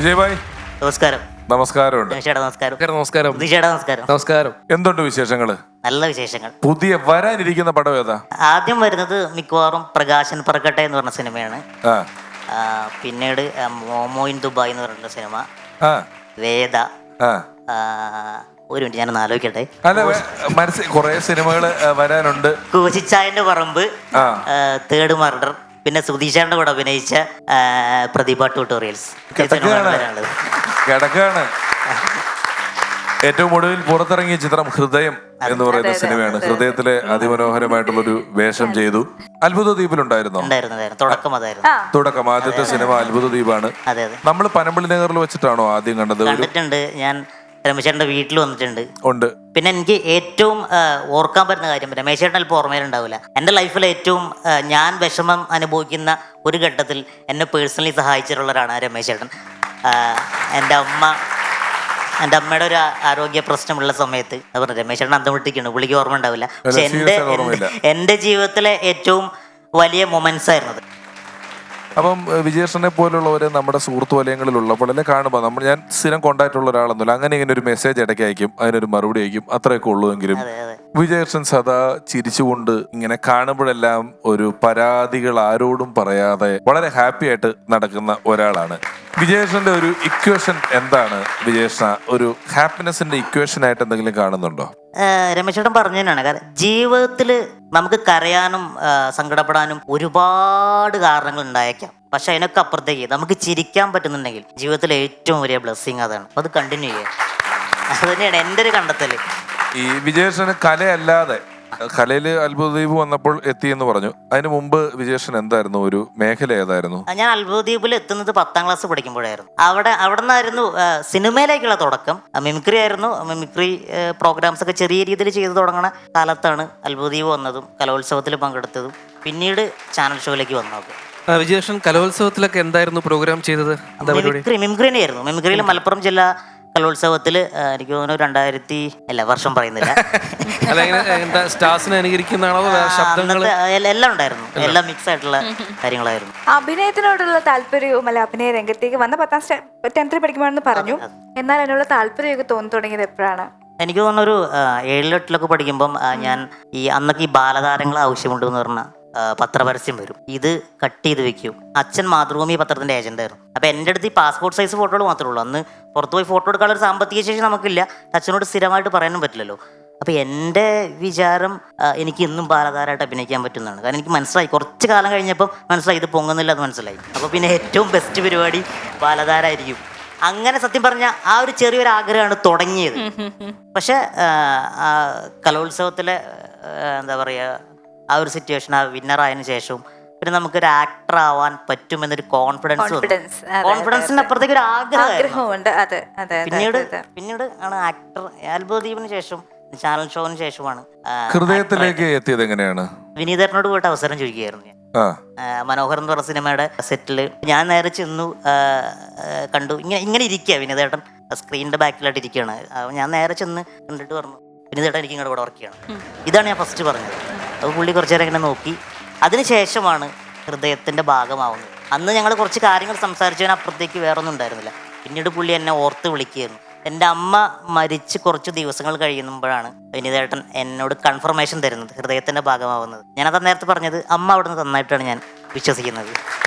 വിജയ് ഭായ് നമസ്കാരം. നമസ്കാരമുണ്ട്. നമസ്കാരം. നമസ്കാരം. നമസ്കാരം നമസ്കാരം. നമസ്കാരം. എന്തുണ്ട് വിശേഷങ്ങൾ നല്ല വിശേഷങ്ങൾ. പുതിയ വരാനിരിക്കുന്ന പടം ഏതാ? ആദ്യം വരുന്നത് മിക്കവാറും പ്രകാശൻ പറക്കട്ടെ എന്ന് പറഞ്ഞ സിനിമയാണ്. ആ. ആ, പിന്നീട് ആ, മോമോ ഇൻ ദുബായ് എന്ന് പറഞ്ഞ സിനിമ. ആ. വേദ. ആ. ആ, ഒരു മിനിറ്റ് ഞാൻ ആലോചിക്കട്ടെ. അല്ല മനസ്സിൽ കുറെ സിനിമകൾ വരാനുണ്ട്. കോശിച്ചായന്റെ പറമ്പ് ആ. തേർഡ് മർഡർ പിന്നെ സുധീഷാന്റെ കൂടെ അഭിനയിച്ച പ്രതിഭ ട്യൂട്ടോറിയൽസ് കിടക്കാണ് ഏറ്റവും ഒടുവിൽ പുറത്തിറങ്ങിയ ചിത്രം ഹൃദയം എന്ന് പറയുന്ന സിനിമയാണ്. ഹൃദയത്തിലെ അതിമനോഹരമായിട്ടുള്ളൊരു വേഷം ചെയ്തു. അത്ഭുത ദ്വീപിലുണ്ടായിരുന്നോ ഉണ്ടായിരുന്നു ഉണ്ടായിരുന്നു. തുടക്കം ആദ്യത്തെ സിനിമ അത്ഭുത ദ്വീപാണ് അതെ അതെ. നമ്മൾ പനമ്പള്ളി നഗറിൽ വെച്ചിട്ടാണോ ആദ്യം കണ്ടത്? കണ്ടിട്ടുണ്ട്. ഞാൻ രമേശേട്ടന്റെ വീട്ടിൽ വന്നിട്ടുണ്ട്. ഉണ്ട്. പിന്നെ എനിക്ക് ഏറ്റവും ഓർക്കാൻ പറ്റുന്ന കാര്യം രമേശേട്ടൻ അല്പം ഓർമ്മയിലുണ്ടാവില്ല എന്റെ ലൈഫിൽ ഏറ്റവും ഞാൻ വിഷമം അനുഭവിക്കുന്ന ഒരു ഘട്ടത്തിൽ എന്നെ പേഴ്സണലി സഹായിച്ചിട്ടുള്ളവരാണ് രമേശേട്ടൻ. എന്റെ അമ്മ എന്റെ അമ്മയുടെ ഒരു ആരോഗ്യ പ്രശ്നമുള്ള സമയത്ത് പറഞ്ഞു രമേശേട്ടൻ അന്തം വിട്ടിരിക്കുന്നു പുള്ളിക്ക് ഓർമ്മ ഉണ്ടാവില്ല. പക്ഷെ എന്റെ എന്റെ- ജീവിതത്തിലെ ഏറ്റവും വലിയ മൊമെന്റ്സ് ആയിരുന്നത് അപ്പം വിജയേഷനെ പോലുള്ളവരെ നമ്മുടെ സുഹൃത്തു വലയങ്ങളിൽ അല്ലെ കാണുമ്പോൾ നമ്മൾ ഞാൻ സ്ഥിരം കോണ്ടാക്ട് ഉള്ള ഒരാളൊന്നുമില്ല. അങ്ങനെ ഇങ്ങനെ ഒരു മെസ്സേജ് ഇടയ്ക്ക് അയക്കും. അതിനൊരു മറുപടി അയക്കും. അത്രയൊക്കെ ഉള്ളുവെങ്കിലും. വിജയകൃഷ്ണൻ സദാ ചിരിച്ചുകൊണ്ട് ഇങ്ങനെ കാണുമ്പോഴെല്ലാം ഒരു പരാതികൾ ആരോടും പറയാതെ വളരെ ഹാപ്പി ആയിട്ട് നടക്കുന്ന ഒരാളാണ്. വിജയകൃഷ്ണന്റെ ഒരു ഇക്വേഷൻ എന്താണ്? വിജേഷ ഒരു ഹാപ്പിനെസിന്റെ ഇക്വേഷൻ ആയിട്ട് എന്തെങ്കിലും കാണുന്നുണ്ടോ? രമേശേട്ടൻ പറഞ്ഞു തന്നെയാണ് കാരണം ജീവിതത്തിൽ നമുക്ക് കരയാനും സങ്കടപ്പെടാനും ഒരുപാട് കാരണങ്ങൾ ഉണ്ടായേക്കാം. പക്ഷെ അതിനൊക്കെ അപ്പുറത്തേക്ക് നമുക്ക് ചിരിക്കാൻ പറ്റുന്നുണ്ടെങ്കിൽ ജീവിതത്തിലെ ഏറ്റവും വലിയ ബ്ലെസ്സിങ് അതാണ്. അത് കണ്ടിന്യൂ ചെയ്യുക അത് തന്നെയാണ് എന്റെ ഒരു കണ്ടെത്തൽ ഈ വിജയേഷന് കലയല്ലാതെ കലയിൽ അത്ഭുതദ്വീപ് വന്നപ്പോൾ എത്തി എന്ന് പറഞ്ഞു. അതിന് മുമ്പ് വിജേഷൻ എന്തായിരുന്നു? ഒരു മേഖല ഏതായിരുന്നു? ഞാൻ അത്ഭുതദ്വീപിൽ എത്തുന്നത് പത്താം ക്ലാസ് പഠിക്കുമ്പോഴായിരുന്നു. അവിടെ അവിടെ നിന്നായിരുന്നു സിനിമയിലേക്കുള്ള തുടക്കം. മിമിക്രി ആയിരുന്നു. മിമിക്രി പ്രോഗ്രാംസ് ഒക്കെ ചെറിയ രീതിയിൽ ചെയ്തു തുടങ്ങണ കാലത്താണ് അത്ഭുതദ്വീപ് വന്നതും കലോത്സവത്തിൽ പങ്കെടുത്തതും. പിന്നീട് ചാനൽ ഷോയിലേക്ക് വന്നത്. വിജേഷൻ വിജയേഷൻ കലോത്സവത്തിലൊക്കെ എന്തായിരുന്നു പ്രോഗ്രാം ചെയ്തത്? മിമിക്രി ആയിരുന്നു മിമിക്രിയിൽ മലപ്പുറം ജില്ലാ കലോത്സവത്തിൽ എനിക്ക് തോന്നുന്നു രണ്ടായിരത്തി അല്ല വർഷം പറയുന്നില്ല. സ്റ്റാർസിനെ അനുകരിക്കുന്നതാണോ അതോ ശബ്ദങ്ങൾ എല്ലാം- ഉണ്ടായിരുന്നു. എല്ലാം മിക്സ് ആയിട്ടുള്ള കാര്യങ്ങളായിരുന്നു. അഭിനയത്തിനോടുള്ള താല്പര്യവും അല്ല അഭിനയ രംഗത്തേക്ക് വന്ന പത്താം ടെൻത്തിൽ പഠിക്കുമ്പോഴെന്ന് പറഞ്ഞു. എന്നാൽ അതിനുള്ള താല്പര്യമൊക്കെ തോന്നി തുടങ്ങിയത് എപ്പോഴാണ്? എനിക്ക് തോന്നുന്നു ഒരു ഏഴിലെട്ടിലൊക്കെ പഠിക്കുമ്പം ഞാൻ ഈ അന്നൊക്കെ ഈ ബാലതാരങ്ങൾ ആവശ്യമുണ്ടെന്ന് പറഞ്ഞ പത്രപരസ്യം വരും. ഇത് കട്ട് ചെയ്ത് വെക്കും. അച്ഛൻ മാതൃഭൂമി പത്രത്തിന്റെ ഏജന്റ് ആയിരുന്നു. അപ്പൊ എന്റെ അടുത്ത് ഈ പാസ്പോർട്ട് സൈസ് ഫോട്ടോകൾ മാത്രമേ ഉള്ളൂ. അന്ന് പുറത്തു പോയി ഫോട്ടോ എടുക്കാനുള്ള ഒരു സാമ്പത്തിക ശേഷി നമുക്കില്ല. അച്ഛനോട് സ്ഥിരമായിട്ട് പറയാനും പറ്റില്ലല്ലോ. അപ്പൊ എന്റെ വിചാരം എനിക്ക് ഇന്നും ബാലതാരമായിട്ട് അഭിനയിക്കാൻ പറ്റുന്നതാണ്. കാരണം എനിക്ക് മനസ്സിലായി. കുറച്ച് കാലം കഴിഞ്ഞപ്പോൾ മനസ്സിലായി. ഇത് പൊങ്ങുന്നില്ല അത് മനസ്സിലായി. അപ്പൊ പിന്നെ ഏറ്റവും ബെസ്റ്റ് പരിപാടി ബാലതാരായിരിക്കും അങ്ങനെ സത്യം പറഞ്ഞ ആ ഒരു ചെറിയൊരു ആഗ്രഹമാണ് തുടങ്ങിയത് പക്ഷെ കലോത്സവത്തിലെ എന്താ പറയുക ആ ഒരു സിറ്റുവേഷൻ ആ വിന്നർ ആയതിനു ശേഷവും പിന്നെ നമുക്ക് ഒരു ആക്ടർ ആവാൻ പറ്റുമെന്നൊരു കോൺഫിഡൻസ് കോൺഫിഡൻസിന്റെ അപ്പുറത്തേക്ക് ഒരു ആഗ്രഹം ആഗ്രഹമുണ്ട്. പിന്നീട്. പിന്നീട് ആണ് ആക്ടർ അത്ഭുതദ്വീപിന് ശേഷം ചാനൽ ഷോവിന് ശേഷമാണ് ഹൃദയത്തിലേക്ക് എത്തിയത് എങ്ങനെയാണ്? വിനീതരനോട് പോയിട്ട് അവസരം ചോദിക്കുകയായിരുന്നു ഞാൻ. മനോഹർ എന്ന് പറഞ്ഞ സിനിമയുടെ സെറ്റിൽ ഞാൻ നേരെ ചെന്നു കണ്ടു. ഇങ്ങനെ ഇങ്ങനെ ഇരിക്കുക വിനീതേട്ടൻ. സ്ക്രീനിന്റെ ബാക്കിലായിട്ട് ഇരിക്കുകയാണ് ഞാൻ നേരെ ചെന്ന് കണ്ടിട്ട് പറഞ്ഞു വിനീതേട്ടൻ എനിക്ക് ഇങ്ങോട്ട് ഇവിടെ വർക്ക് ചെയ്യണം. ഇതാണ് ഞാൻ ഫസ്റ്റ് പറഞ്ഞത്. അപ്പോൾ പുള്ളി കുറച്ചു നേരം ഇങ്ങനെ നോക്കി. അതിനുശേഷമാണ് ഹൃദയത്തിന്റെ ഭാഗമാവുന്നത്. അന്ന് ഞങ്ങൾ കുറച്ച് കാര്യങ്ങൾ സംസാരിച്ചതിന് അപ്പുറത്തേക്ക് വേറൊന്നും ഉണ്ടായിരുന്നില്ല. പിന്നീട് പുള്ളി എന്നെ ഓർത്ത് വിളിക്കുകയായിരുന്നു. എന്റെ അമ്മ മരിച്ച് കുറച്ച് ദിവസങ്ങൾ കഴിയുമ്പോഴാണ് വിനീതേട്ടൻ എന്നോട് കൺഫർമേഷൻ തരുന്നത് ഹൃദയത്തിന്റെ ഭാഗമാവുന്നത്. ഞാനത് നേരത്തെ പറഞ്ഞത് അമ്മ അവിടുന്ന് നന്നായിട്ടാണ് ഞാൻ വിശ്വസിക്കുന്നത്.